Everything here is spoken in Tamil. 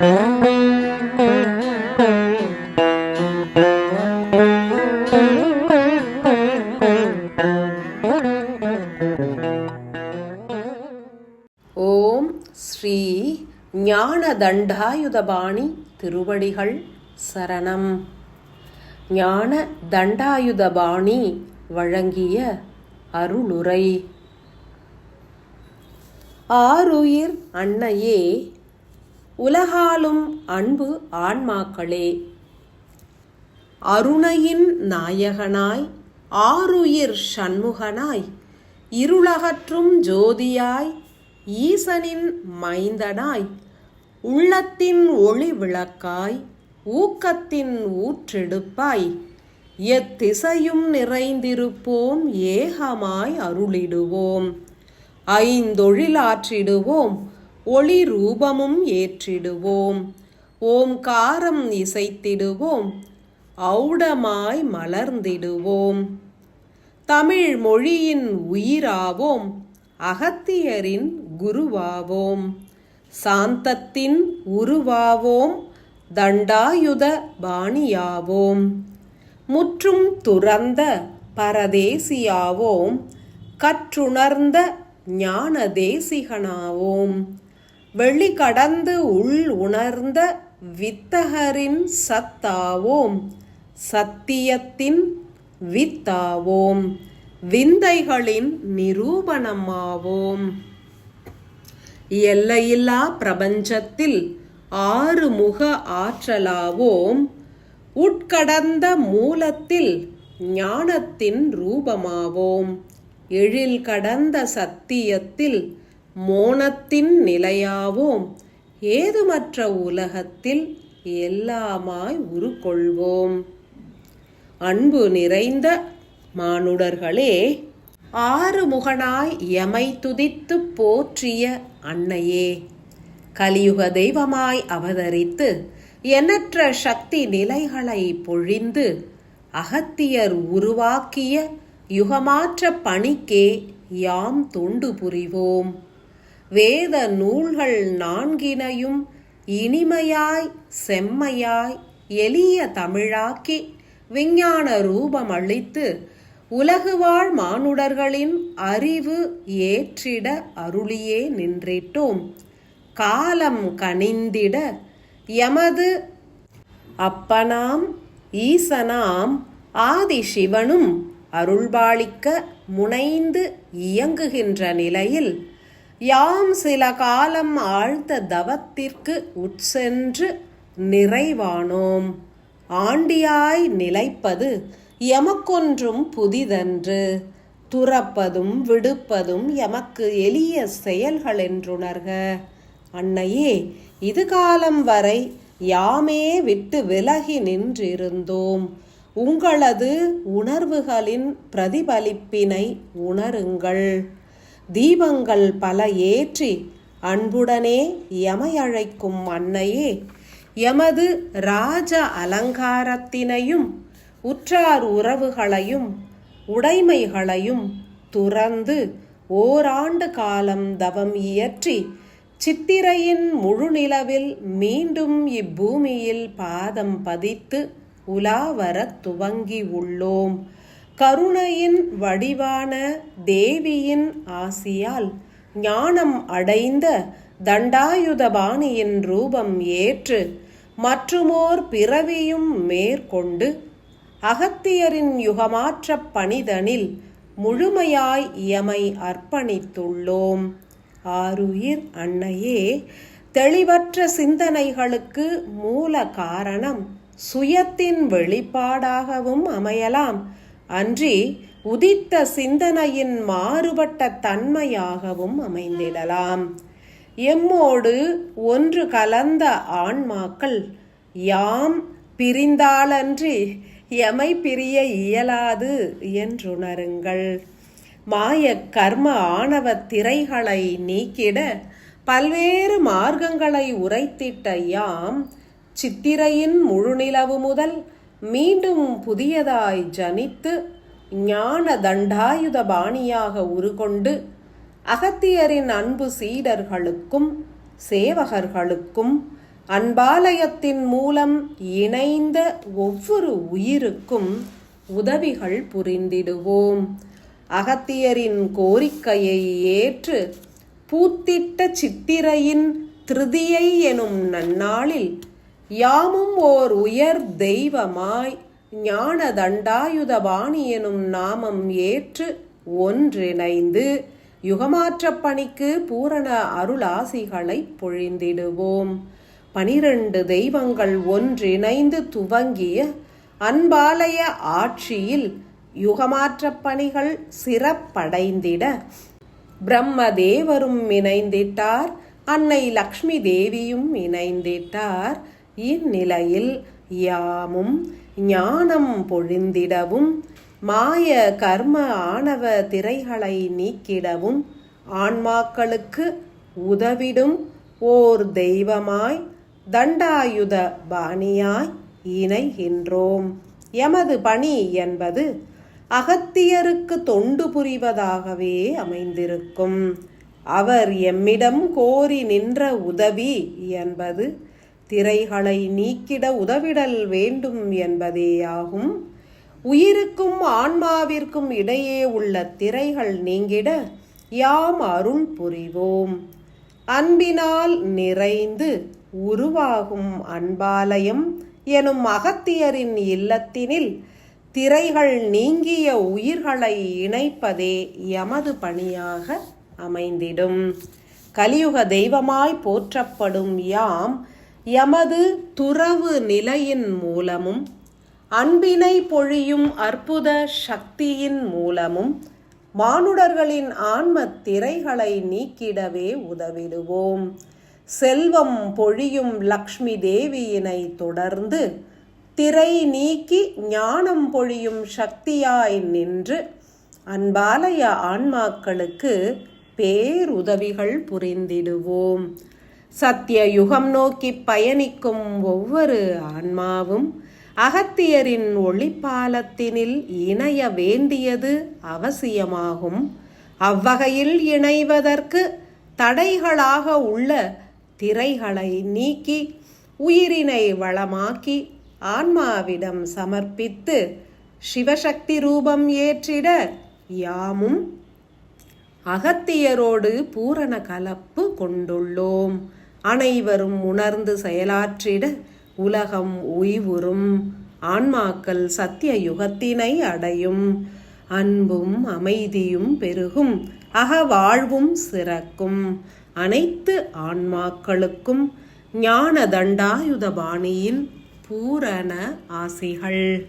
ஓம் ஸ்ரீ ஞான தண்டாயுதபாணி திருவடிகள் சரணம். ஞான தண்டாயுதபாணி வழங்கிய அருளுரை. ஆருயிர் அன்னையே உலகாலும் அன்பு ஆன்மாக்களே. அருணையின் நாயகனாய் ஆருயிர் சண்முகனாய் இருளகற்றும் ஜோதியாய் ஈசனின் மைந்தனாய் உள்ளத்தின் ஒளி விளக்காய் ஊக்கத்தின் ஊற்றெடுப்பாய் எத்திசையும் நிறைந்திருப்போம் ஏகமாய் அருளிடுவோம் ஐந்தொழிலாற்றிடுவோம் ஒளி ரூபமும் ஏற்றிடுவோம். ஓம்காரம் இசைத்திடுவோம். ஔடமாய் மலர்ந்திடுவோம். தமிழ் மொழியின் உயிராவோம். அகத்தியரின் குருவாவோம். சாந்தத்தின் உருவாவோம். தண்டாயுத பாணியாவோம். முற்றும் துறந்த பரதேசியாவோம். கற்றுணர்ந்த ஞான தேசிகனாவோம் வெளி கடந்து உள் உணர்ந்த வித்தகரின் சத்தாவோம் சத்தியத்தின் வித்தாவோம் விந்தைகளின் நிரூபணமாவோம். எல்லையில்லா பிரபஞ்சத்தில் ஆறு முக ஆற்றலாவோம் உட்கடந்த மூலத்தில் ஞானத்தின் ரூபமாவோம். எழில் கடந்த சத்தியத்தில் மோனத்தின் நிலையாவோம். ஏதுமற்ற உலகத்தில் எல்லாமாய் உருக்கொள்வோம். அன்பு நிறைந்த மானுடர்களே ஆறுமுகனாய் எமை துதித்து போற்றிய அன்னையே கலியுக தெய்வமாய் அவதரித்து எண்ணற்ற சக்தி நிலைகளை பொழிந்து அகத்தியர் உருவாக்கிய யுகமாற்ற பணிக்கே யாம் தொண்டு புரிவோம். வேத நூல்கள் நான்கினையும் இனிமையாய் செம்மையாய் எளிய தமிழாக்கி விஞ்ஞான ரூபம் அளித்து உலகுவாழ் மானுடர்களின் அறிவு ஏற்றிட அருளியே நின்றிட்டோம். காலம் கனிந்திட எமது அப்பனாம் ஈசனாம் ஆதி சிவனும் அருள்பாளிக்க முனைந்து இயங்குகின்ற நிலையில் யாம் சில காலம் ஆழ்ந்த தவத்திற்கு உட்சென்று நிறைவானோம். ஆண்டியாய் நிலைப்பது எமக்கொன்றும் புதிதன்று. துறப்பதும் விடுப்பதும் எமக்கு எளிய செயல்கள் என்றுணர்க அன்னையே இது காலம் வரை யாமே விட்டு விலகி நின்றிருந்தோம். உங்களது உணர்வுகளின் பிரதிபலிப்பினை உணருங்கள். தீபங்கள் பல ஏற்றி அன்புடனே யமையழைக்கும் அன்னையே. எமது ராஜ அலங்காரத்தினையும் உற்றார் உறவுகளையும் உடைமைகளையும் துறந்து ஓராண்டு காலம் தவம் இயற்றி சித்திரையின் முழுநிலவில் மீண்டும் இப்பூமியில் பாதம் பதித்து உலாவரத் துவங்கி உள்ளோம். கருணையின் வடிவான தேவியின் ஆசியால் ஞானம் அடைந்த தண்டாயுதபாணியின் ரூபம் ஏற்று மற்றுமோர் பிறவியும் மேற்கொண்டு அகத்தியரின் யுகமாற்ற பணிதனில் முழுமையாய் எமை அர்ப்பணித்துள்ளோம். ஆருயிர் அன்னையே தெளிவற்ற சிந்தனைகளுக்கு மூல காரணம் சுயத்தின் வெளிப்பாடாகவும் அமையலாம். அன்றி உதித்த சிந்தனையின் மாறுபட்ட தன்மையாகவும் அமைந்திடலாம். எம்மோடு ஒன்று கலந்த ஆன்மாக்கள் யாம் பிரிந்தாலன்றி எமை பிரிய இயலாது என்றுணருங்கள். மாய கர்ம ஆணவ திரைகளை நீக்கிட பல்வேறு மார்க்கங்களை உரைத்திட்ட யாம் சித்திரையின் முழுநிலவு முதல் மீண்டும் புதியதாய் ஜனித்து ஞான தண்டாயுத பாணியாக உருகொண்டு அகத்தியரின் அன்பு சீடர்களுக்கும் சேவகர்களுக்கும் அன்பாலயத்தின் மூலம் இணைந்த ஒவ்வொரு உயிருக்கும் உதவிகள் புரிந்திடுவோம். அகத்தியரின் கோரிக்கையை ஏற்று பூத்திட்ட சித்திரையின் திருதியை எனும் நன்னாளில் யாமும் ஓர் உயர் தெய்வமாய் ஞான தண்டாயுதபாணி எனும் நாமம் ஏற்று ஒன்றிணைந்து யுகமாற்றப் பணிக்கு பூரண அருளாசிகளை பொழிந்திடுவோம். பனிரெண்டு தெய்வங்கள் ஒன்றிணைந்து துவங்கிய அன்பாலய ஆட்சியில் யுகமாற்றப் பணிகள் சிறப்படைந்திட பிரம்மதேவரும் இணைந்திட்டார் அன்னை லக்ஷ்மி தேவியும் இணைந்திட்டார் இந்நிலையில் யாமும் ஞானம் பொழிந்திடவும் மாய கர்ம ஆணவ திரைகளை நீக்கிடவும் ஆன்மாக்களுக்கு உதவிடும் ஓர் தெய்வமாய் தண்டாயுத பாணியாய் இணைகின்றோம். எமது பணி என்பது அகத்தியருக்கு தொண்டு புரிவதாகவே அமைந்திருக்கும். அவர் எம்மிடம் கோரி நின்ற உதவி என்பது திரைகளை நீக்கிட உதவிடல் வேண்டும் என்பதேயாகும். உயிருக்கும் ஆன்மாவிற்கும் இடையே உள்ள திரைகள் நீங்கிட யாம் அருள் புரிவோம். அன்பினால் நிறைந்து உருவாகும் அன்பாலயம் எனும் அகத்தியரின் இல்லத்தினில் திரைகள் நீங்கிய உயிர்களை இணைப்பதே எமது பணியாக அமைந்திடும். கலியுக தெய்வமாய் போற்றப்படும் யாம் எமது துறவு நிலையின் மூலமும் அன்பினை பொழியும் அற்புத சக்தியின் மூலமும் மானுடர்களின் ஆன்ம திரைகளை நீக்கிடவே உதவிடுவோம். செல்வம் பொழியும் லக்ஷ்மி தேவியினை தொடர்ந்து திரை நீக்கி ஞானம் பொழியும் சக்தியாய் நின்று அன்பாலய ஆன்மாக்களுக்கு பேருதவிகள் புரிந்திடுவோம். சத்தியயுகம் நோக்கி பயணிக்கும் ஒவ்வொரு ஆன்மாவும் அகத்தியரின் ஒளிப்பாலத்தினில் இணைய வேண்டியது அவசியமாகும். அவ்வகையில் இணைவதற்கு தடைகளாக உள்ள திரைகளை நீக்கி உயிரினை வளமாக்கி ஆன்மாவிடம் சமர்ப்பித்து சிவசக்தி ரூபம் ஏற்றிட யாமும் அகத்தியரோடு பூரண கலப்பு கொண்டுள்ளோம். அனைவரும் உணர்ந்து செயலாற்றிட உலகம் உய்வுறும். ஆன்மாக்கள் சத்திய யுகத்தினை அடையும். அன்பும் அமைதியும் பெருகும். அகவாழ்வும் சிறக்கும். அனைத்து ஆன்மாக்களுக்கும் ஞான தண்டாயுத பாணியின் பூரண ஆசிகள்.